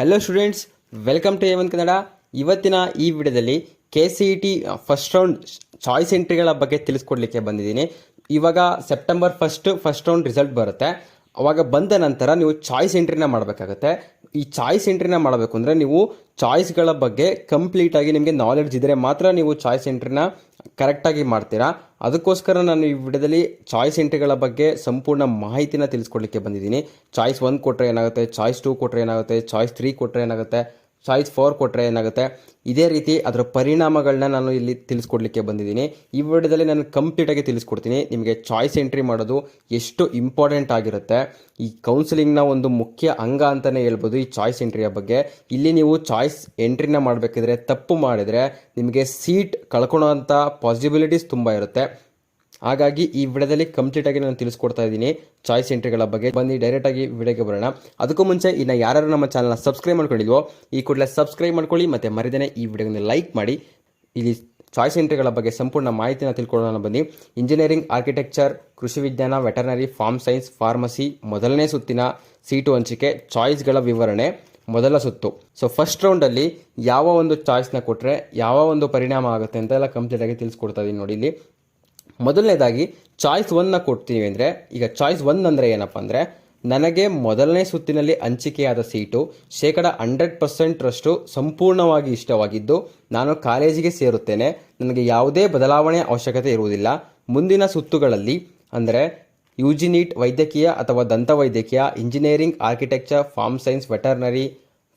Hello students welcome to Avan Kannada ಇವತ್ತಿನ ಈ ವಿಡಿಯೋದಲ್ಲಿ K C E T first round choice ಎಂಟ್ರಿಗಳ ಬಗ್ಗೆ ತಿಳಿಸ್ಕೊಡ್ಲಿಕ್ಕೆ ಬಂದಿದ್ದೀನಿ. ಇವಾಗ September first first round result ಬರುತ್ತೆ. ಅವಾಗ ಬಂದ ನಂತರ ನೀವು ಚಾಯ್ಸ್ ಎಂಟ್ರಿನ ಮಾಡಬೇಕಾಗತ್ತೆ. ಈ ಚಾಯ್ಸ್ ಎಂಟ್ರಿನ ಮಾಡಬೇಕು ಅಂದರೆ ನೀವು ಚಾಯ್ಸ್ಗಳ ಬಗ್ಗೆ ಕಂಪ್ಲೀಟಾಗಿ ನಿಮಗೆ ನಾಲೆಡ್ಜ್ ಇದ್ದರೆ ಮಾತ್ರ ನೀವು ಚಾಯ್ಸ್ ಎಂಟ್ರಿನ ಕರೆಕ್ಟಾಗಿ ಮಾಡ್ತೀರಾ. ಅದಕ್ಕೋಸ್ಕರ ನಾನು ಈ ವಿಡಿಯೋದಲ್ಲಿ ಚಾಯ್ಸ್ ಎಂಟ್ರಿಗಳ ಬಗ್ಗೆ ಸಂಪೂರ್ಣ ಮಾಹಿತಿನ ತಿಳಿಸ್ಕೊಡ್ಲಿಕ್ಕೆ ಬಂದಿದ್ದೀನಿ. ಚಾಯ್ಸ್ ಒನ್ ಕೊಟ್ಟರೆ ಏನಾಗುತ್ತೆ, ಚಾಯ್ಸ್ ಟೂ ಕೊಟ್ಟರೆ ಏನಾಗುತ್ತೆ, ಚಾಯ್ಸ್ ತ್ರೀ ಕೊಟ್ಟರೆ ಏನಾಗುತ್ತೆ ಚಾಯ್ಸ್ ಫೋರ್ ಕೊಟ್ಟರೆ ಏನಾಗುತ್ತೆ? ಇದೇ ರೀತಿ ಅದರ ಪರಿಣಾಮಗಳನ್ನ ನಾನು ಇಲ್ಲಿ ತಿಳಿಸ್ಕೊಡ್ಲಿಕ್ಕೆ ಬಂದಿದ್ದೀನಿ. ಈ ವಿಡಿಯೋದಲ್ಲಿ ನಾನು ಕಂಪ್ಲೀಟಾಗಿ ತಿಳಿಸ್ಕೊಡ್ತೀನಿ. ನಿಮಗೆ ಚಾಯ್ಸ್ ಎಂಟ್ರಿ ಮಾಡೋದು ಎಷ್ಟು ಇಂಪಾರ್ಟೆಂಟ್ ಆಗಿರುತ್ತೆ. ಈ ಕೌನ್ಸಿಲಿಂಗ್ನ ಒಂದು ಮುಖ್ಯ ಅಂಗ ಅಂತಲೇ ಹೇಳ್ಬೋದು ಈ ಚಾಯ್ಸ್ ಎಂಟ್ರಿಯ ಬಗ್ಗೆ. ಇಲ್ಲಿ ನೀವು ಚಾಯ್ಸ್ ಎಂಟ್ರಿನ ಮಾಡಬೇಕಿದ್ರೆ, ತಪ್ಪು ಮಾಡಿದರೆ ನಿಮಗೆ ಸೀಟ್ ಕಳ್ಕೊಳ್ಳೋಂಥ ಪಾಸಿಬಿಲಿಟೀಸ್ ತುಂಬ ಇರುತ್ತೆ. ಹಾಗಾಗಿ ಈ ವಿಡಿಯೋದಲ್ಲಿ ಕಂಪ್ಲೀಟ್ ಆಗಿ ನಾನು ತಿಳಿಸ್ಕೊಡ್ತಾ ಇದ್ದೀನಿ. ಚಾಯ್ಸ್ ಎಂಟ್ರಿಗಳ ಬಗ್ಗೆ ಬನ್ನಿ ಡೈರೆಕ್ಟ್ ಆಗಿ ವಿಡಿಯೋಗೆ ಬರೋಣ. ಅದಕ್ಕೂ ಮುಂಚೆ ಇನ್ನು ಯಾರು ನಮ್ಮ ಚಾನಲ್ನ ಸಬ್ಸ್ಕ್ರೈಬ್ ಮಾಡ್ಕೊಂಡಿದ್ವೋ, ಈ ಕೂಡಲೇ ಸಬ್ಸ್ಕ್ರೈಬ್ ಮಾಡ್ಕೊಳ್ಳಿ, ಮತ್ತು ಮರಿದೇನೆ ಈ ವಿಡಿಯೋನ ಲೈಕ್ ಮಾಡಿ. ಇಲ್ಲಿ ಚಾಯ್ಸ್ ಎಂಟ್ರಿಗಳ ಬಗ್ಗೆ ಸಂಪೂರ್ಣ ಮಾಹಿತಿನ ತಿಳ್ಕೊಳ್ಳೋಣ ಬನ್ನಿ. ಇಂಜಿನಿಯರಿಂಗ್ ಆರ್ಕಿಟೆಕ್ಚರ್ ಕೃಷಿ ವಿಜ್ಞಾನ ವೆಟರ್ನರಿ ಫಾರ್ಮ್ ಸೈನ್ಸ್ ಫಾರ್ಮಸಿ ಮೊದಲನೇ ಸುತ್ತಿನ ಸೀಟು ಹಂಚಿಕೆ ಚಾಯ್ಸ್ಗಳ ವಿವರಣೆ ಮೊದಲ ಸುತ್ತು. ಸೊ ಫಸ್ಟ್ ರೌಂಡಲ್ಲಿ ಯಾವ ಒಂದು ಚಾಯ್ಸ್ನ ಕೊಟ್ಟರೆ ಯಾವ ಒಂದು ಪರಿಣಾಮ ಆಗುತ್ತೆ ಅಂತ ಎಲ್ಲ ಕಂಪ್ಲೀಟಾಗಿ ತಿಳಿಸ್ಕೊಡ್ತಾ ಇದ್ದೀನಿ ನೋಡಿ ಇಲ್ಲಿ. ಮೊದಲನೇದಾಗಿ ಚಾಯ್ಸ್ ಒನ್ನ ಕೊಡ್ತೀವಿ ಅಂದರೆ, ಈಗ ಚಾಯ್ಸ್ ಒನ್ ಅಂದರೆ ಏನಪ್ಪ ಅಂದರೆ, ನನಗೆ ಮೊದಲನೇ ಸುತ್ತಿನಲ್ಲಿ ಹಂಚಿಕೆಯಾದ ಸೀಟು ಶೇಕಡ ಹಂಡ್ರೆಡ್ ಪರ್ಸೆಂಟ್ರಷ್ಟು ಸಂಪೂರ್ಣವಾಗಿ ಇಷ್ಟವಾಗಿದ್ದು, ನಾನು ಕಾಲೇಜಿಗೆ ಸೇರುತ್ತೇನೆ, ನನಗೆ ಯಾವುದೇ ಬದಲಾವಣೆ ಅವಶ್ಯಕತೆ ಇರುವುದಿಲ್ಲ. ಮುಂದಿನ ಸುತ್ತುಗಳಲ್ಲಿ ಅಂದರೆ ಯು ಜಿ ನೀಟ್ ವೈದ್ಯಕೀಯ ಅಥವಾ ದಂತವೈದ್ಯಕೀಯ engineering architecture farm science veterinary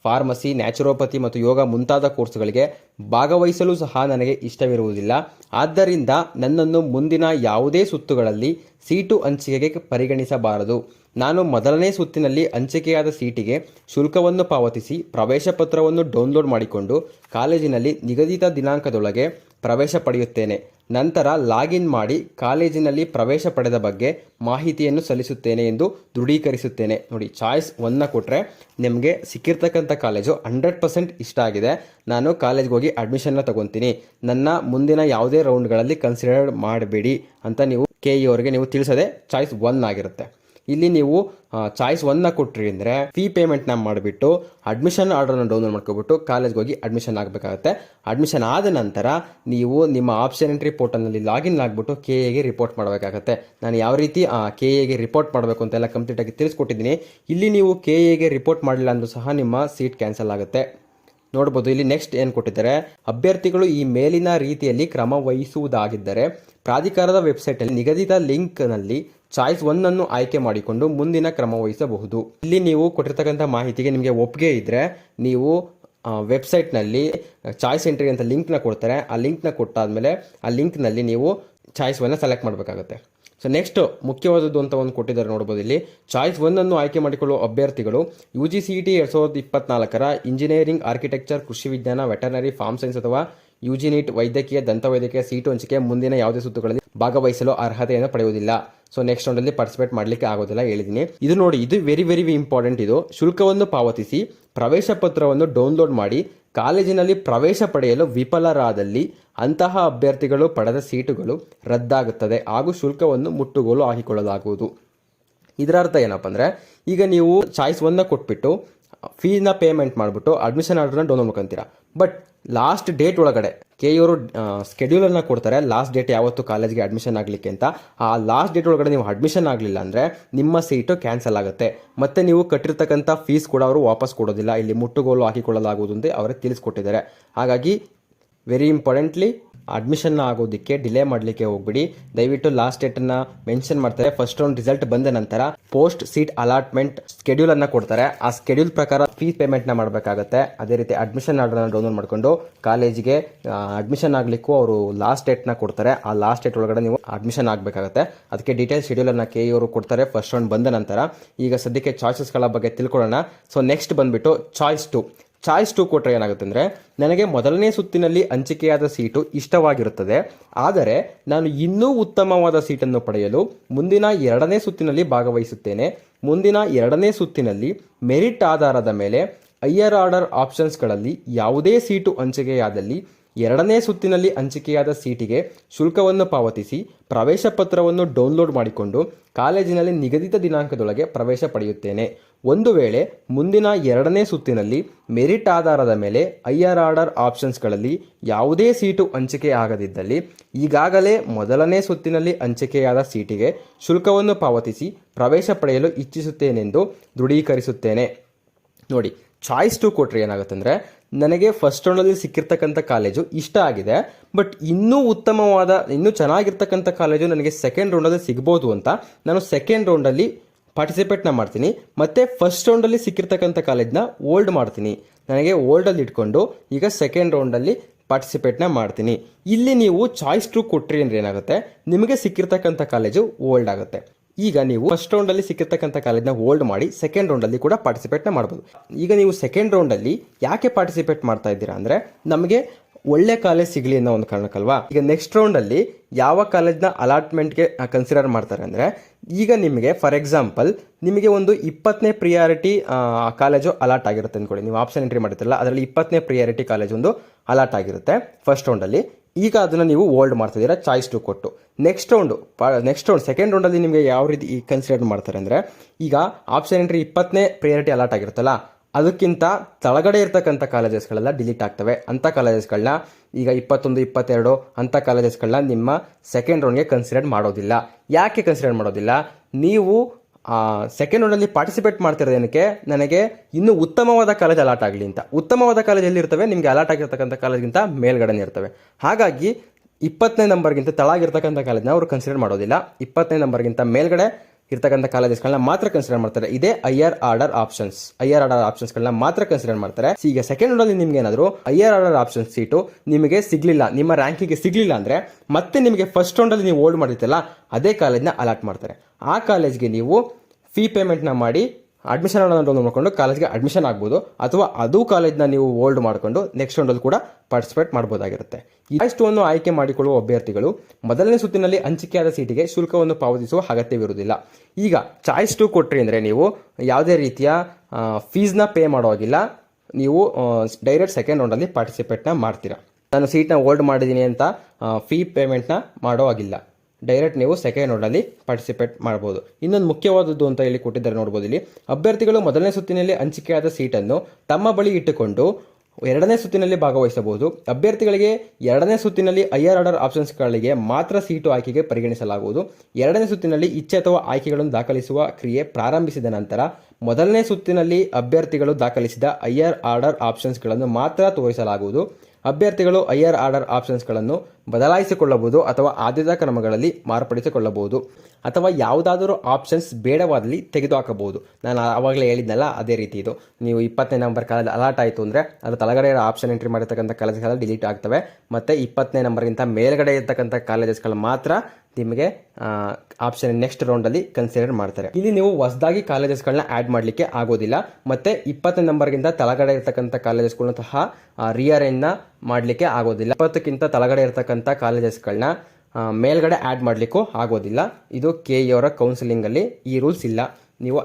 pharmacy, naturopathy ಮತ್ತು ಯೋಗ ಮುಂತಾದ ಕೋರ್ಸ್ಗಳಿಗೆ ಭಾಗವಹಿಸಲು ಸಹ ನನಗೆ ಇಷ್ಟವಿರುವುದಿಲ್ಲ. ಆದ್ದರಿಂದ ನನ್ನನ್ನು ಮುಂದಿನ ಯಾವುದೇ ಸುತ್ತುಗಳಲ್ಲಿ ಸೀಟು ಹಂಚಿಕೆಗೆ ಪರಿಗಣಿಸಬಾರದು. ನಾನು ಮೊದಲನೇ ಸುತ್ತಿನಲ್ಲಿ ಹಂಚಿಕೆಯಾದ ಸೀಟಿಗೆ ಶುಲ್ಕವನ್ನು ಪಾವತಿಸಿ ಪ್ರವೇಶ ಪತ್ರವನ್ನು ಡೌನ್ಲೋಡ್ ಮಾಡಿಕೊಂಡು ಕಾಲೇಜಿನಲ್ಲಿ ನಿಗದಿತ ದಿನಾಂಕದೊಳಗೆ ಪ್ರವೇಶ ಪಡೆಯುತ್ತೇನೆ. ನಂತರ ಲಾಗಿನ್ ಮಾಡಿ ಕಾಲೇಜಿನಲ್ಲಿ ಪ್ರವೇಶ ಪಡೆದ ಬಗ್ಗೆ ಮಾಹಿತಿಯನ್ನು ಸಲ್ಲಿಸುತ್ತೇನೆ ಎಂದು ದೃಢೀಕರಿಸುತ್ತೇನೆ. ನೋಡಿ, ಚಾಯ್ಸ್ ಒನ್ನ ಕೊಟ್ಟರೆ ನಿಮಗೆ ಸಿಕ್ಕಿರ್ತಕ್ಕಂಥ ಕಾಲೇಜು ಹಂಡ್ರೆಡ್ ಪರ್ಸೆಂಟ್ ಇಷ್ಟ ಆಗಿದೆ. ನಾನು ಕಾಲೇಜ್ಗೆ ಹೋಗಿ ಅಡ್ಮಿಷನ್ನ ತಗೊತೀನಿ. ನನ್ನ ಮುಂದಿನ ಯಾವುದೇ ರೌಂಡ್ಗಳಲ್ಲಿ ಕನ್ಸಿಡರ್ ಮಾಡಬೇಡಿ ಅಂತ ನೀವು ಕೆ ಇ ಅವರಿಗೆ ನೀವು ತಿಳಿಸದೆ ಚಾಯ್ಸ್ ಒನ್ ಆಗಿರುತ್ತೆ. ಇಲ್ಲಿ ನೀವು ಚಾಯ್ಸ್ ಒನ್ನ ಕೊಟ್ರಿ ಅಂದರೆ ಫೀ ಪೇಮೆಂಟ್ನ ಮಾಡಿಬಿಟ್ಟು ಅಡ್ಮಿಷನ್ ಆರ್ಡರ್ನ ಡೌನ್ಲೋಡ್ ಮಾಡ್ಕೊಬಿಟ್ಟು ಕಾಲೇಜ್ಗೆ ಹೋಗಿ ಅಡ್ಮಿಷನ್ ಆಗಬೇಕಾಗುತ್ತೆ. ಅಡ್ಮಿಷನ್ ಆದ ನಂತರ ನೀವು ನಿಮ್ಮ ಆಪ್ಷನ್ ಎಂಟ್ರಿ ಪೋರ್ಟಲ್ನಲ್ಲಿ ಲಾಗಿನ್ ಆಗಿಬಿಟ್ಟು ಕೆ ಎಗೆ ರಿಪೋರ್ಟ್ ಮಾಡಬೇಕಾಗತ್ತೆ. ನಾನು ಯಾವ ರೀತಿ ಕೆ ಎಗೆ ರಿಪೋರ್ಟ್ ಮಾಡಬೇಕು ಅಂತೆಲ್ಲ ಕಂಪ್ಲೀಟಾಗಿ ತಿಳಿಸ್ಕೊಟ್ಟಿದ್ದೀನಿ. ಇಲ್ಲಿ ನೀವು ಕೆ ಎಗೆ ರಿಪೋರ್ಟ್ ಮಾಡಿಲ್ಲ ಅಂದರೂ ಸಹ ನಿಮ್ಮ ಸೀಟ್ ಕ್ಯಾನ್ಸಲ್ ಆಗುತ್ತೆ. ನೋಡ್ಬೋದು, ಇಲ್ಲಿ ನೆಕ್ಸ್ಟ್ ಏನು ಕೊಟ್ಟಿದ್ದಾರೆ? ಅಭ್ಯರ್ಥಿಗಳು ಈ ಮೇಲಿನ ರೀತಿಯಲ್ಲಿ ಕ್ರಮ ವಹಿಸುವುದಾಗಿದ್ದರೆ ಪ್ರಾಧಿಕಾರದ ವೆಬ್ಸೈಟಲ್ಲಿ ನಿಗದಿತ ಲಿಂಕ್ನಲ್ಲಿ ಚಾಯ್ಸ್ ಒನ್ನನ್ನು ಆಯ್ಕೆ ಮಾಡಿಕೊಂಡು ಮುಂದಿನ ಕ್ರಮ ವಹಿಸಬಹುದು. ಇಲ್ಲಿ ನೀವು ಕೊಟ್ಟಿರ್ತಕ್ಕಂಥ ಮಾಹಿತಿಗೆ ನಿಮಗೆ ಒಪ್ಪಿಗೆ ಇದ್ದರೆ ನೀವು ವೆಬ್ಸೈಟ್ನಲ್ಲಿ ಚಾಯ್ಸ್ ಎಂಟ್ರಿ ಅಂತ ಲಿಂಕ್ನ ಕೊಡ್ತಾರೆ. ಆ ಲಿಂಕ್ನ ಕೊಟ್ಟಾದ್ಮೇಲೆ ಆ ಲಿಂಕ್ನಲ್ಲಿ ನೀವು ಚಾಯ್ಸ್ ಒನ್ನ ಸೆಲೆಕ್ಟ್ ಮಾಡಬೇಕಾಗುತ್ತೆ. ಸೊ ನೆಕ್ಸ್ಟ್ ಮುಖ್ಯವಾದದ್ದು ಅಂತ ಒಂದು ಕೊಟ್ಟಿದ್ದಾರೆ ನೋಡ್ಬೋದು ಇಲ್ಲಿ. ಚಾಯ್ಸ್ ಒಂದನ್ನು ಆಯ್ಕೆ ಮಾಡಿಕೊಳ್ಳುವ ಅಭ್ಯರ್ಥಿಗಳು ಯು ಜಿ ಸಿ ಟಿ ಎರಡು ಸಾವಿರದ ಇಪ್ಪತ್ನಾಲ್ಕರ ಇಂಜಿನಿಯರಿಂಗ್ ಆರ್ಕಿಟೆಕ್ಚರ್ ಕೃಷಿ ವಿಜ್ಞಾನ ವೆಟರ್ನರಿ ಫಾರ್ಮ್ ಸೈನ್ಸ್ ಅಥವಾ ಯು ಜಿ ನೀಟ್ ವೈದ್ಯಕೀಯ ದಂತವೈದ್ಯಕೀಯ ಸೀಟು ಹಂಚಿಕೆ ಮುಂದಿನ ಯಾವುದೇ ಸುತ್ತುಗಳಲ್ಲಿ ಭಾಗವಹಿಸಲು ಅರ್ಹತೆಯನ್ನು ಪಡೆಯುವುದಿಲ್ಲ. ಸೊ ನೆಕ್ಸ್ಟ್ ರೌಂಡಲ್ಲಿ ಪಾರ್ಟಿಸಿಪೇಟ್ ಮಾಡಲಿಕ್ಕೆ ಆಗೋದಿಲ್ಲ ಹೇಳಿದ್ದೀನಿ ಇದು ನೋಡಿ, ಇದು ವೆರಿ ವೆರಿ ಇಂಪಾರ್ಟೆಂಟ್ ಇದು ಶುಲ್ಕವನ್ನು ಪಾವತಿಸಿ ಪ್ರವೇಶ ಪತ್ರವನ್ನು ಡೌನ್ಲೋಡ್ ಮಾಡಿ ಕಾಲೇಜಿನಲ್ಲಿ ಪ್ರವೇಶ ಪಡೆಯಲು ವಿಫಲರಾದಲ್ಲಿ ಅಂತಹ ಅಭ್ಯರ್ಥಿಗಳು ಪಡೆದ ಸೀಟುಗಳು ರದ್ದಾಗುತ್ತದೆ. ಹಾಗೂ ಶುಲ್ಕವನ್ನು ಮುಟ್ಟುಗೋಲು ಹಾಕಿಕೊಳ್ಳಲಾಗುವುದು. ಇದರ ಅರ್ಥ ಏನಪ್ಪ ಅಂದರೆ, ಈಗ ನೀವು ಚಾಯ್ಸ್ ಒನ್ನ ಕೊಟ್ಬಿಟ್ಟು ಫೀನ ಪೇಮೆಂಟ್ ಮಾಡಿಬಿಟ್ಟು ಅಡ್ಮಿಷನ್ ಆರ್ಡರ್ನ ಡೌನ್ಲೋಡ್ ಮಾಡ್ಕೊಂತೀರ. ಬಟ್ ಲಾಸ್ಟ್ ಡೇಟ್ ಒಳಗಡೆ ಕೆ ಇವರು ಸ್ಕೆಡ್ಯೂಲನ್ನು ಕೊಡ್ತಾರೆ ಲಾಸ್ಟ್ ಡೇಟ್ ಯಾವತ್ತು ಕಾಲೇಜ್ಗೆ ಅಡ್ಮಿಷನ್ ಆಗಲಿಕ್ಕೆ ಅಂತ. ಆ ಲಾಸ್ಟ್ ಡೇಟ್ ಒಳಗಡೆ ನೀವು ಅಡ್ಮಿಷನ್ ಆಗಲಿಲ್ಲ ಅಂದರೆ ನಿಮ್ಮ ಸೀಟು ಕ್ಯಾನ್ಸಲ್ ಆಗುತ್ತೆ. ಮತ್ತು ನೀವು ಕಟ್ಟಿರ್ತಕ್ಕಂಥ ಫೀಸ್ ಕೂಡ ಅವರು ವಾಪಸ್ ಕೊಡೋದಿಲ್ಲ. ಇಲ್ಲಿ ಮುಟ್ಟುಗೋಲು ಹಾಕಿಕೊಳ್ಳಲಾಗುವುದು ಅಂತ ಅವರೇ ತಿಳಿಸ್ಕೊಟ್ಟಿದ್ದಾರೆ. ಹಾಗಾಗಿ ವೆರಿ ಇಂಪಾರ್ಟೆಂಟ್ಲಿ ಅಡ್ಮಿಷನ್ ಆಗೋದಕ್ಕೆ ಡಿಲೇ ಮಾಡಲಿಕ್ಕೆ ಹೋಗ್ಬಿಡಿ. ದಯವಿಟ್ಟು ಲಾಸ್ಟ್ ಡೇಟನ್ನು ಮೆನ್ಷನ್ ಮಾಡ್ತಾರೆ. ಫಸ್ಟ್ ರೌಂಡ್ ರಿಸಲ್ಟ್ ಬಂದ ನಂತರ ಪೋಸ್ಟ್ ಸೀಟ್ ಅಲಾಟ್ಮೆಂಟ್ ಸ್ಕೆಡ್ಯೂಲ್ ಅನ್ನ ಕೊಡ್ತಾರೆ. ಆ ಸ್ಕೆಡ್ಯೂಲ್ ಪ್ರಕಾರ ಫೀಸ್ ಪೇಮೆಂಟ್ನ ಮಾಡಬೇಕಾಗುತ್ತೆ. ಅದೇ ರೀತಿ ಅಡ್ಮಿಷನ್ ಆರ್ಡರ್ನ ಡೌನ್ಲೋಡ್ ಮಾಡಿಕೊಂಡು ಕಾಲೇಜಿಗೆ ಅಡ್ಮಿಷನ್ ಆಗಲಿಕ್ಕೂ ಅವರು ಲಾಸ್ಟ್ ಡೇಟ್ನ ಕೊಡ್ತಾರೆ. ಆ ಲಾಸ್ಟ್ ಡೇಟ್ ಒಳಗಡೆ ನೀವು ಅಡ್ಮಿಷನ್ ಆಗಬೇಕಾಗುತ್ತೆ. ಅದಕ್ಕೆ ಡೀಟೇಲ್ ಶೆಡ್ಯೂಲನ್ನು ಕೆ ಇವರು ಕೊಡ್ತಾರೆ. ಫಸ್ಟ್ ರೌಂಡ್ ಬಂದ ನಂತರ ಈಗ ಸದ್ಯಕ್ಕೆ ಚಾಯ್ಸಸ್ಗಳ ಬಗ್ಗೆ ತಿಳ್ಕೊಳ್ಳೋಣ. ಸೊ ನೆಕ್ಸ್ಟ್ ಬಂದ್ಬಿಟ್ಟು ಚಾಯ್ಸ್ ಟು ಚಾಯ್ಸ್ ಟು ಕೊಟ್ಟರೆ ಏನಾಗುತ್ತೆ ಅಂದರೆ, ನನಗೆ ಮೊದಲನೇ ಸುತ್ತಿನಲ್ಲಿ ಹಂಚಿಕೆಯಾದ ಸೀಟು ಇಷ್ಟವಾಗಿರುತ್ತದೆ. ಆದರೆ, ನಾನು ಇನ್ನೂ ಉತ್ತಮವಾದ ಸೀಟನ್ನು ಪಡೆಯಲು ಮುಂದಿನ ಎರಡನೇ ಸುತ್ತಿನಲ್ಲಿ ಭಾಗವಹಿಸುತ್ತೇನೆ. ಮುಂದಿನ ಎರಡನೇ ಸುತ್ತಿನಲ್ಲಿ ಮೆರಿಟ್ ಆಧಾರದ ಮೇಲೆ ಹೈಯರ್ ಆರ್ಡರ್ ಆಪ್ಷನ್ಸ್ಗಳಲ್ಲಿ ಯಾವುದೇ ಸೀಟು ಹಂಚಿಕೆಯಾದಲ್ಲಿ ಎರಡನೇ ಸುತ್ತಿನಲ್ಲಿ ಹಂಚಿಕೆಯಾದ ಸೀಟಿಗೆ ಶುಲ್ಕವನ್ನು ಪಾವತಿಸಿ, ಪ್ರವೇಶ ಪತ್ರವನ್ನು ಡೌನ್ಲೋಡ್ ಮಾಡಿಕೊಂಡು, ಕಾಲೇಜಿನಲ್ಲಿ ನಿಗದಿತ ದಿನಾಂಕದೊಳಗೆ ಪ್ರವೇಶ ಪಡೆಯುತ್ತೇನೆ. ಒಂದು ವೇಳೆ ಮುಂದಿನ ಎರಡನೇ ಸುತ್ತಿನಲ್ಲಿ ಮೆರಿಟ್ ಆಧಾರದ ಮೇಲೆ ಹೈಯರ್ ಆರ್ಡರ್ ಆಪ್ಷನ್ಸ್ಗಳಲ್ಲಿ ಯಾವುದೇ ಸೀಟು ಹಂಚಿಕೆ ಆಗದಿದ್ದಲ್ಲಿ ಈಗಾಗಲೇ ಮೊದಲನೇ ಸುತ್ತಿನಲ್ಲಿ ಹಂಚಿಕೆಯಾದ ಸೀಟಿಗೆ ಶುಲ್ಕವನ್ನು ಪಾವತಿಸಿ ಪ್ರವೇಶ ಪಡೆಯಲು ಇಚ್ಛಿಸುತ್ತೇನೆಂದು ದೃಢೀಕರಿಸುತ್ತೇನೆ. ನೋಡಿ, ಚಾಯ್ಸ್ ಟು ಕೊಟ್ರೆ ಏನಾಗುತ್ತೆ ಅಂದರೆ ನನಗೆ ಫಸ್ಟ್ ರೌಂಡಲ್ಲಿ ಸಿಕ್ಕಿರ್ತಕ್ಕಂಥ ಕಾಲೇಜು ಇಷ್ಟ ಆಗಿದೆ, ಬಟ್ ಇನ್ನೂ ಉತ್ತಮವಾದ, ಇನ್ನೂ ಚೆನ್ನಾಗಿರ್ತಕ್ಕಂಥ ಕಾಲೇಜು ನನಗೆ ಸೆಕೆಂಡ್ ರೌಂಡಲ್ಲಿ ಸಿಗ್ಬೋದು ಅಂತ ನಾನು ಸೆಕೆಂಡ್ ರೌಂಡಲ್ಲಿ ಪಾರ್ಟಿಸಿಪೇಟ್ನ ಮಾಡ್ತೀನಿ. ಮತ್ತು ಫಸ್ಟ್ ರೌಂಡಲ್ಲಿ ಸಿಕ್ಕಿರ್ತಕ್ಕಂಥ ಕಾಲೇಜ್ನ ಓಲ್ಡ್ ಮಾಡ್ತೀನಿ. ನನಗೆ ಓಲ್ಡಲ್ಲಿ ಇಟ್ಕೊಂಡು ಈಗ ಸೆಕೆಂಡ್ ರೌಂಡಲ್ಲಿ ಪಾರ್ಟಿಸಿಪೇಟ್ನ ಮಾಡ್ತೀನಿ. ಇಲ್ಲಿ ನೀವು ಚಾಯ್ಸ್ ಟ್ರೂ ಕೊಟ್ರಿ ಅಂದ್ರೆ ಏನಾಗುತ್ತೆ? ನಿಮಗೆ ಸಿಕ್ಕಿರ್ತಕ್ಕಂಥ ಕಾಲೇಜು ಓಲ್ಡ್ ಆಗುತ್ತೆ. ಈಗ ನೀವು ಫಸ್ಟ್ ರೌಂಡಲ್ಲಿ ಸಿಕ್ಕಿರ್ತಕ್ಕಂಥ ಕಾಲೇಜ್ನ ಹೋಲ್ಡ್ ಮಾಡಿ ಸೆಕೆಂಡ್ ರೌಂಡಲ್ಲಿ ಕೂಡ ಪಾರ್ಟಿಸಿಪೇಟ್ನ ಮಾಡ್ಬೋದು. ಈಗ ನೀವು ಸೆಕೆಂಡ್ ರೌಂಡಲ್ಲಿ ಯಾಕೆ ಪಾರ್ಟಿಸಿಪೇಟ್ ಮಾಡ್ತಾ ಇದ್ದೀರಾ ಅಂದರೆ, ನಮಗೆ ಒಳ್ಳೆ ಕಾಲೇಜ್ ಸಿಗಲಿ ಅನ್ನೋ ಒಂದು ಕಾರಣಕ್ಕಲ್ವಾ? ಈಗ ನೆಕ್ಸ್ಟ್ ರೌಂಡಲ್ಲಿ ಯಾವ ಕಾಲೇಜ್ನ ಅಲಾಟ್ಮೆಂಟ್ಗೆ ಕನ್ಸಿಡರ್ ಮಾಡ್ತಾರೆ ಅಂದರೆ, ಈಗ ನಿಮಗೆ ಫಾರ್ ಎಕ್ಸಾಂಪಲ್ ನಿಮಗೆ ಒಂದು ಇಪ್ಪತ್ತನೇ ಪ್ರಿಯಾರಿಟಿ ಕಾಲೇಜು ಅಲಾಟ್ ಆಗಿರುತ್ತೆ ಅಂದ್ಕೊಳ್ಳಿ ನೀವು ಆಪ್ಷನ್ ಎಂಟ್ರಿ ಮಾಡಿರ್ತಿರಲ್ಲ, ಅದರಲ್ಲಿ ಇಪ್ಪತ್ತನೇ ಪ್ರಿಯಾರಿಟಿ ಕಾಲೇಜ್ ಒಂದು ಅಲಾಟ್ ಆಗಿರುತ್ತೆ ಫಸ್ಟ್ ರೌಂಡಲ್ಲಿ ಈಗ ಅದನ್ನು ನೀವು ಓಲ್ಡ್ ಮಾಡ್ತಿದ್ದೀರಾ ಚಾಯ್ಸ್ ಟು ಕೊಟ್ಟು. Next round next round second ರೌಂಡಲ್ಲಿ ನಿಮಗೆ ಯಾವ ರೀತಿ ಕನ್ಸಿಡರ್ ಮಾಡ್ತಾರೆ ಅಂದರೆ, ಈಗ ಆಪ್ಷನ್ ಎಂಟ್ರಿ ಇಪ್ಪತ್ತನೇ ಪ್ರಿಯಾರಿಟಿ ಅಲಾಟ್ ಆಗಿರುತ್ತಲ್ಲ ಅದಕ್ಕಿಂತ ತಳಗಡೆ ಇರ್ತಕ್ಕಂಥ ಕಾಲೇಜಸ್ಗಳೆಲ್ಲ ಡಿಲೀಟ್ ಆಗ್ತವೆ. ಅಂಥ ಕಾಲೇಜಸ್ಗಳನ್ನ ಈಗ ಇಪ್ಪತ್ತೊಂದು, ಇಪ್ಪತ್ತೆರಡು ಅಂಥ ಕಾಲೇಜಸ್ಗಳನ್ನ ನಿಮ್ಮ ಸೆಕೆಂಡ್ ರೌಂಡ್ಗೆ ಕನ್ಸಿಡರ್ ಮಾಡೋದಿಲ್ಲ. ಯಾಕೆ ಕನ್ಸಿಡರ್ ಮಾಡೋದಿಲ್ಲ? ನೀವು ಸೆಕೆಂಡ್ ರೌಂಡಲ್ಲಿ ಪಾರ್ಟಿಸಿಪೇಟ್ ಮಾಡ್ತಿರೋದೇನಕ್ಕೆ? ನನಗೆ ಇನ್ನೂ ಉತ್ತಮವಾದ ಕಾಲೇಜ್ ಅಲಾಟ್ ಆಗಲಿ ಅಂತ. ಉತ್ತಮವಾದ ಕಾಲೇಜ್ ಎಲ್ಲಿರ್ತವೆ? ನಿಮಗೆ ಅಲಾಟ್ ಆಗಿರ್ತಕ್ಕಂಥ ಕಾಲೇಜ್ಗಿಂತ ಮೇಲ್ಗಡೆನೇ ಇರ್ತವೆ. ಹಾಗಾಗಿ ಇಪ್ಪತ್ತನೇ ನಂಬರ್ಗಿಂತ ತಳಾಗಿರ್ತಕ್ಕಂಥ ಕಾಲೇಜ್ನ ಅವರು ಕನ್ಸಿಡರ್ ಮಾಡೋದಿಲ್ಲ. ಇಪ್ಪತ್ತನೇ ನಂಬರ್ಗಿಂತ ಮೇಲ್ಗಡೆ ಇರ್ತಕ್ಕಂಥ ಕಾಲೇಜಸ್ಗಳನ್ನ ಮಾತ್ರ ಕನ್ಸಿಡರ್ ಮಾಡ್ತಾರೆ. ಇದೇ higher order options higher order ಆಪ್ಷನ್ಸ್ಗಳನ್ನ ಮಾತ್ರ ಕನ್ಸಿಡರ್ ಮಾಡ್ತಾರೆ. ಈಗ ಸೆಕೆಂಡ್ ರೌಂಡಲ್ಲಿ ನಿಮ್ಗೆ ಏನಾದರೂ ಐಆರ್ ಆರ್ಡರ್ ಆಪ್ಷನ್ ಸೀಟು ನಿಮಗೆ ಸಿಗ್ಲಿಲ್ಲ, ನಿಮ್ಮ ರ್ಯಾಂಕಿಗೆ ಸಿಗ್ಲಿಲ್ಲ ಅಂದ್ರೆ ಮತ್ತೆ ನಿಮಗೆ ಫಸ್ಟ್ ರೌಂಡಲ್ಲಿ ನೀವು ಓಲ್ಡ್ ಮಾಡಿರ್ತಲ್ಲ ಅದೇ ಕಾಲೇಜ್ನ ಅಲಾಟ್ ಮಾಡ್ತಾರೆ. ಆ ಕಾಲೇಜ್ಗೆ ನೀವು ಫೀ ಪೇಮೆಂಟ್ನ ಮಾಡಿ ಅಡ್ಮಿಷನ್ ನೋಡಿಕೊಂಡು ಕಾಲೇಜ್ಗೆ ಅಡ್ಮಿಷನ್ ಆಗ್ಬೋದು. ಅಥವಾ ಅದು ಕಾಲೇಜ್ನ ನೀವು ಓಲ್ಡ್ ಮಾಡಿಕೊಂಡು ನೆಕ್ಸ್ಟ್ ರೌಂಡಲ್ಲಿ ಕೂಡ ಪಾರ್ಟಿಸಿಪೇಟ್ ಮಾಡ್ಬೋದಾಗಿರುತ್ತೆ. ಅನ್ನು ಆಯ್ಕೆ ಮಾಡಿಕೊಳ್ಳುವ ಅಭ್ಯರ್ಥಿಗಳು ಮೊದಲನೇ ಸುತ್ತಿನಲ್ಲಿ ಹಂಚಿಕೆಯಾದ ಸೀಟಿಗೆ ಶುಲ್ಕವನ್ನು ಪಾವತಿಸುವ ಅಗತ್ಯವಿರುವುದಿಲ್ಲ. ಈಗ ಚಾಯ್ಸ್ ಟು ಕೊಟ್ರಿ ಅಂದರೆ ನೀವು ಯಾವುದೇ ರೀತಿಯ ಫೀಸ್ನ ಪೇ ಮಾಡುವಾಗಿಲ್ಲ ನೀವು ಡೈರೆಕ್ಟ್ ಸೆಕೆಂಡ್ ರೌಂಡಲ್ಲಿ ಪಾರ್ಟಿಸಿಪೇಟ್ನ ಮಾಡ್ತೀರಾ. ನಾನು ಸೀಟ್ನ ಹೋಲ್ಡ್ ಮಾಡಿದ್ದೀನಿ ಅಂತ ಫೀ ಪೇಮೆಂಟ್ನ ಮಾಡೋ ಆಗಿಲ್ಲ ಡೈರೆಕ್ಟ್ ನೀವು ಸೆಕೆಂಡ್ ರೌಂಡಲ್ಲಿ ಪಾರ್ಟಿಸಿಪೇಟ್ ಮಾಡ್ಬೋದು. ಇನ್ನೊಂದು ಮುಖ್ಯವಾದದ್ದು ಅಂತ ಹೇಳಿ ಕೊಟ್ಟಿದ್ದಾರೆ ನೋಡ್ಬೋದು ಇಲ್ಲಿ. ಅಭ್ಯರ್ಥಿಗಳು ಮೊದಲನೇ ಸುತ್ತಿನಲ್ಲಿ ಹಂಚಿಕೆಯಾದ ಸೀಟನ್ನು ತಮ್ಮ ಬಳಿ ಇಟ್ಟುಕೊಂಡು ಎರಡನೇ ಸುತ್ತಿನಲ್ಲಿ ಭಾಗವಹಿಸಬಹುದು. ಅಭ್ಯರ್ಥಿಗಳಿಗೆ ಎರಡನೇ ಸುತ್ತಿನಲ್ಲಿ ಐಆರ್ ಆರ್ಡರ್ ಆಪ್ಷನ್ಸ್ಗಳಿಗೆ ಮಾತ್ರ ಸೀಟು ಆಯ್ಕೆಗೆ ಪರಿಗಣಿಸಲಾಗುವುದು. ಎರಡನೇ ಸುತ್ತಿನಲ್ಲಿ ಇಚ್ಛೆ ಅಥವಾ ಆಯ್ಕೆಗಳನ್ನು ದಾಖಲಿಸುವ ಕ್ರಿಯೆ ಪ್ರಾರಂಭಿಸಿದ ನಂತರ ಮೊದಲನೇ ಸುತ್ತಿನಲ್ಲಿ ಅಭ್ಯರ್ಥಿಗಳು ದಾಖಲಿಸಿದ ಐಆರ್ ಆರ್ಡರ್ ಆಪ್ಷನ್ಸ್ಗಳನ್ನು ಮಾತ್ರ ತೋರಿಸಲಾಗುವುದು. ಅಭ್ಯರ್ಥಿಗಳು ಐಆರ್ ಆರ್ಡರ್ ಆಪ್ಷನ್ಸ್ಗಳನ್ನು ಬದಲಾಯಿಸಿಕೊಳ್ಳಬಹುದು ಅಥವಾ ಆದ್ಯತಾ ಕ್ರಮಗಳಲ್ಲಿ ಮಾರ್ಪಡಿಸಿಕೊಳ್ಳಬಹುದು ಅಥವಾ ಯಾವುದಾದರೂ ಆಪ್ಷನ್ಸ್ ಬೇಡವಾದಲ್ಲಿ ತೆಗೆದುಹಾಕಬಹುದು. ನಾನು ಆವಾಗಲೇ ಹೇಳಿದ್ನಲ್ಲ, ಅದೇ ರೀತಿ ಇದು. ನೀವು ಇಪ್ಪತ್ತನೇ ನಂಬರ್ ಕಾಲದ ಅಲರ್ಟ್ ಆಯಿತು ಅಂದರೆ ಅದು ತಳಗಡೆ ಆಪ್ಷನ್ ಎಂಟ್ರಿ ಮಾಡಿರ್ತಕ್ಕಂಥ ಕಾಲೇಜ್ಗಳು ಡಿಲೀಟ್ ಆಗ್ತವೆ. ಮತ್ತು ಇಪ್ಪತ್ತನೇ ನಂಬರ್ಗಿಂತ ಮೇಲ್ಗಡೆ ಇರ್ತಕ್ಕಂಥ ಕಾಲೇಜಸ್ಗಳು ಮಾತ್ರ ನಿಮಗೆ ಆಪ್ಷನ್ ನೆಕ್ಸ್ಟ್ ರೌಂಡಲ್ಲಿ ಕನ್ಸಿಡರ್ ಮಾಡ್ತಾರೆ. ಇಲ್ಲಿ ನೀವು ಹೊಸದಾಗಿ ಕಾಲೇಜಸ್ಗಳನ್ನ ಆ್ಯಡ್ ಮಾಡಲಿಕ್ಕೆ ಆಗೋದಿಲ್ಲ. ಮತ್ತು ಇಪ್ಪತ್ತನೇ ನಂಬರ್ಗಿಂತ ತಳಗಡೆ ಇರ್ತಕ್ಕಂಥ ಕಾಲೇಜಸ್ಗಳನ್ನ ಸಹ ರಿಅರೇಂಜ್ನ ಮಾಡಲಿಕ್ಕೆ ಆಗೋದಿಲ್ಲ. ಇಪ್ಪತ್ತಕ್ಕಿಂತ ತಳಗಡೆ ಇರತಕ್ಕಂಥ ಕಾಲೇಜಸ್ಗಳನ್ನ ಮೇಲ್ಗಡೆ ಆ್ಯಡ್ ಮಾಡಲಿಕ್ಕೂ ಆಗೋದಿಲ್ಲ. ಇದು ಕೆ ಅವರ ಕೌನ್ಸಿಲಿಂಗಲ್ಲಿ ಈ ರೂಲ್ಸ್ ಇಲ್ಲ. ನೀವು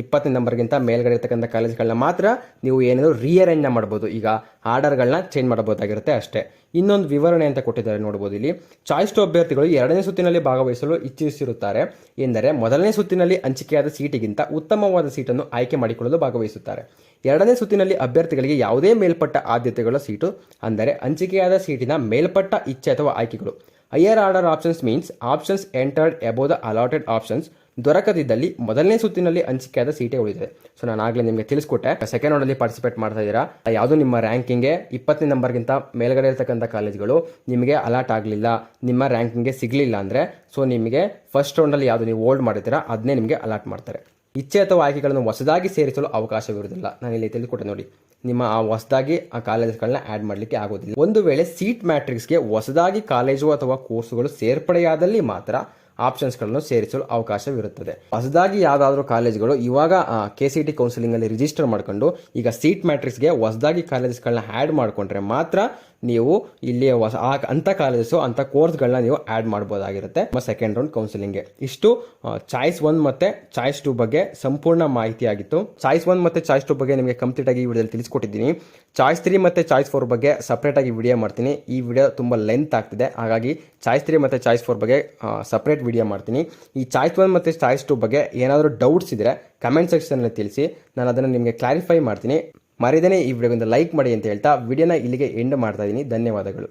ಇಪ್ಪತ್ತನೇ ನಂಬರ್ಗಿಂತ ಮೇಲ್ಗಡೆ ಇರ್ತಕ್ಕಂಥ ಕಾಲೇಜ್ಗಳನ್ನ ಮಾತ್ರ ನೀವು ಏನಾದರೂ ರಿಯರೇಂಜ್ನ ಮಾಡ್ಬೋದು. ಈಗ ಆರ್ಡರ್ಗಳನ್ನ ಚೇಂಜ್ ಮಾಡಬಹುದಾಗಿರುತ್ತೆ ಅಷ್ಟೇ. ಇನ್ನೊಂದು ವಿವರಣೆ ಅಂತ ಕೊಟ್ಟಿದ್ದಾರೆ ನೋಡ್ಬೋದು ಇಲ್ಲಿ. ಚಾಯ್ಸ್ ಟು ಅಭ್ಯರ್ಥಿಗಳು ಎರಡನೇ ಸುತ್ತಿನಲ್ಲಿ ಭಾಗವಹಿಸಲು ಇಚ್ಛಿಸಿರುತ್ತಾರೆ. ಎಂದರೆ ಮೊದಲನೇ ಸುತ್ತಿನಲ್ಲಿ ಹಂಚಿಕೆಯಾದ ಸೀಟಿಗಿಂತ ಉತ್ತಮವಾದ ಸೀಟನ್ನು ಆಯ್ಕೆ ಮಾಡಿಕೊಳ್ಳಲು ಭಾಗವಹಿಸುತ್ತಾರೆ. ಎರಡನೇ ಸುತ್ತಿನಲ್ಲಿ ಅಭ್ಯರ್ಥಿಗಳಿಗೆ ಯಾವುದೇ ಮೇಲ್ಪಟ್ಟ ಆದ್ಯತೆಗಳ ಸೀಟು, ಅಂದರೆ ಹಂಚಿಕೆಯಾದ ಸೀಟಿನ ಮೇಲ್ಪಟ್ಟ ಇಚ್ಛೆ ಅಥವಾ ಆಯ್ಕೆಗಳು. Higher order options means options entered above the allotted options ದೊರಕದಿದ್ದಲ್ಲಿ ಮೊದಲನೇ ಸುತ್ತಿನಲ್ಲಿ ಹಂಚಿಕೆಯಾದ ಸೀಟೇ ಉಳಿದಿದೆ. ಸೊ ನಾನು ಆಗಲೇ ನಿಮಗೆ ತಿಳಿಸ್ಕೊಟ್ಟೆ. ಸೆಕೆಂಡ್ ರೌಂಡಲ್ಲಿ ಪಾರ್ಟಿಸಿಪೇಟ್ ಮಾಡ್ತಾ ಇದ್ದೀರಾ? ಯಾವುದು ನಿಮ್ಮ ರ್ಯಾಂಕಿಂಗ್ಗೆ ಇಪ್ಪತ್ತನೇ ನಂಬರ್ಗಿಂತ ಮೇಲ್ಗಡೆ ಇರತಕ್ಕಂಥ ಕಾಲೇಜ್ಗಳು ನಿಮಗೆ ಅಲಾಟ್ ಆಗಲಿಲ್ಲ. ನಿಮ್ಮ ರ್ಯಾಂಕಿಂಗ್ಗೆ ಸಿಗಲಿಲ್ಲ ಅಂದರೆ ಸೊ ನಿಮಗೆ ಫಸ್ಟ್ ರೌಂಡಲ್ಲಿ ಯಾವುದು ನೀವು ಹೋಲ್ಡ್ ಮಾಡಿದ್ದೀರಾ ಅದನ್ನೇ ನಿಮಗೆ ಅಲಾಟ್ ಮಾಡ್ತಾರೆ. ಇಚ್ಛೆ ಅಥವಾ ಆಯ್ಕೆಗಳನ್ನು ಹೊಸದಾಗಿ ಸೇರಿಸಲು ಅವಕಾಶವಿರುವುದಿಲ್ಲ. ನಾನು ಇಲ್ಲಿ ತಿಳಿದುಕೊಟ್ಟೆ ನೋಡಿ. ನಿಮ್ಮ ಆ ಹೊಸದಾಗಿ ಆ ಕಾಲೇಜ್ಗಳನ್ನ ಆ್ಯಡ್ ಮಾಡಲಿಕ್ಕೆ ಆಗೋದಿಲ್ಲ. ಒಂದು ವೇಳೆ ಸೀಟ್ ಮ್ಯಾಟ್ರಿಕ್ಸ್ಗೆ ಹೊಸದಾಗಿ ಕಾಲೇಜು ಅಥವಾ ಕೋರ್ಸುಗಳು ಸೇರ್ಪಡೆಯಾದಲ್ಲಿ ಮಾತ್ರ ಆಪ್ಷನ್ಸ್ಗಳನ್ನು ಸೇರಿಸಲು ಅವಕಾಶವಿರುತ್ತದೆ. ಹೊಸದಾಗಿ ಯಾವುದಾದ್ರೂ ಕಾಲೇಜ್ಗಳು ಇವಾಗ ಕೆ ಸಿ ಟಿ ಕೌನ್ಸಿಲಿಂಗಲ್ಲಿ ರಿಜಿಸ್ಟರ್ ಮಾಡ್ಕೊಂಡು, ಈಗ ಸೀಟ್ ಮ್ಯಾಟ್ರಿಕ್ಸ್ಗೆ ಹೊಸದಾಗಿ ಕಾಲೇಜಸ್ಗಳನ್ನ ಆ್ಯಡ್ ಮಾಡಿಕೊಂಡ್ರೆ ಮಾತ್ರ ನೀವು ಇಲ್ಲಿ ಹೊಸ ಅಂಥ ಕಾಲೇಜಸ್ಸು, ಅಂಥ ಕೋರ್ಸ್ಗಳನ್ನ ನೀವು ಆ್ಯಡ್ ಮಾಡ್ಬೋದಾಗಿರುತ್ತೆ. ಸೆಕೆಂಡ್ ರೌಂಡ್ ಕೌನ್ಸಿಲಿಂಗ್ಗೆ ಇಷ್ಟು ಚಾಯ್ಸ್ ಒನ್ ಮತ್ತು ಚಾಯ್ಸ್ ಟು ಬಗ್ಗೆ ಸಂಪೂರ್ಣ ಮಾಹಿತಿ ಆಗಿತ್ತು. ಚಾಯ್ಸ್ ಒನ್ ಮತ್ತು ಚಾಯ್ಸ್ ಟು ಬಗ್ಗೆ ನಿಮಗೆ ಕಂಪ್ಲೀಟ್ ಆಗಿ ಈ ವಿಡಿಯೋದಲ್ಲಿ ತಿಳಿಸ್ಕೊಟ್ಟಿದ್ದೀನಿ. ಚಾಯ್ಸ್ ತ್ರೀ ಮತ್ತು ಚಾಯ್ಸ್ ಫೋರ್ ಬಗ್ಗೆ ಸಪ್ರೇಟಾಗಿ ವಿಡಿಯೋ ಮಾಡ್ತೀನಿ. ಈ ವಿಡಿಯೋ ತುಂಬ ಲೆಂತ್ ಆಗ್ತಿದೆ. ಹಾಗಾಗಿ ಚಾಯ್ಸ್ ತ್ರೀ ಮತ್ತು ಚಾಯ್ಸ್ ಫೋರ್ ಬಗ್ಗೆ ಸಪ್ರೇಟ್ ವಿಡಿಯೋ ಮಾಡ್ತೀನಿ. ಈ ಚಾಯ್ಸ್ ಒನ್ ಮತ್ತು ಚಾಯ್ಸ್ ಟು ಬಗ್ಗೆ ಏನಾದರೂ ಡೌಟ್ಸ್ ಇದ್ದರೆ ಕಮೆಂಟ್ ಸೆಕ್ಷನಲ್ಲಿ ತಿಳಿಸಿ. ನಾನು ಅದನ್ನು ನಿಮಗೆ ಕ್ಲಾರಿಫೈ ಮಾಡ್ತೀನಿ. ಮರಿದೇನೆ ಈ ವಿಡಿಯೋಗೊಂದು ಲೈಕ್ ಮಾಡಿ ಅಂತ ಹೇಳ್ತಾ ವಿಡಿಯೋನ ಇಲ್ಲಿಗೆ ಎಂಡ್ ಮಾಡ್ತಾ ಇದ್ದೀನಿ ಧನ್ಯವಾದಗಳು.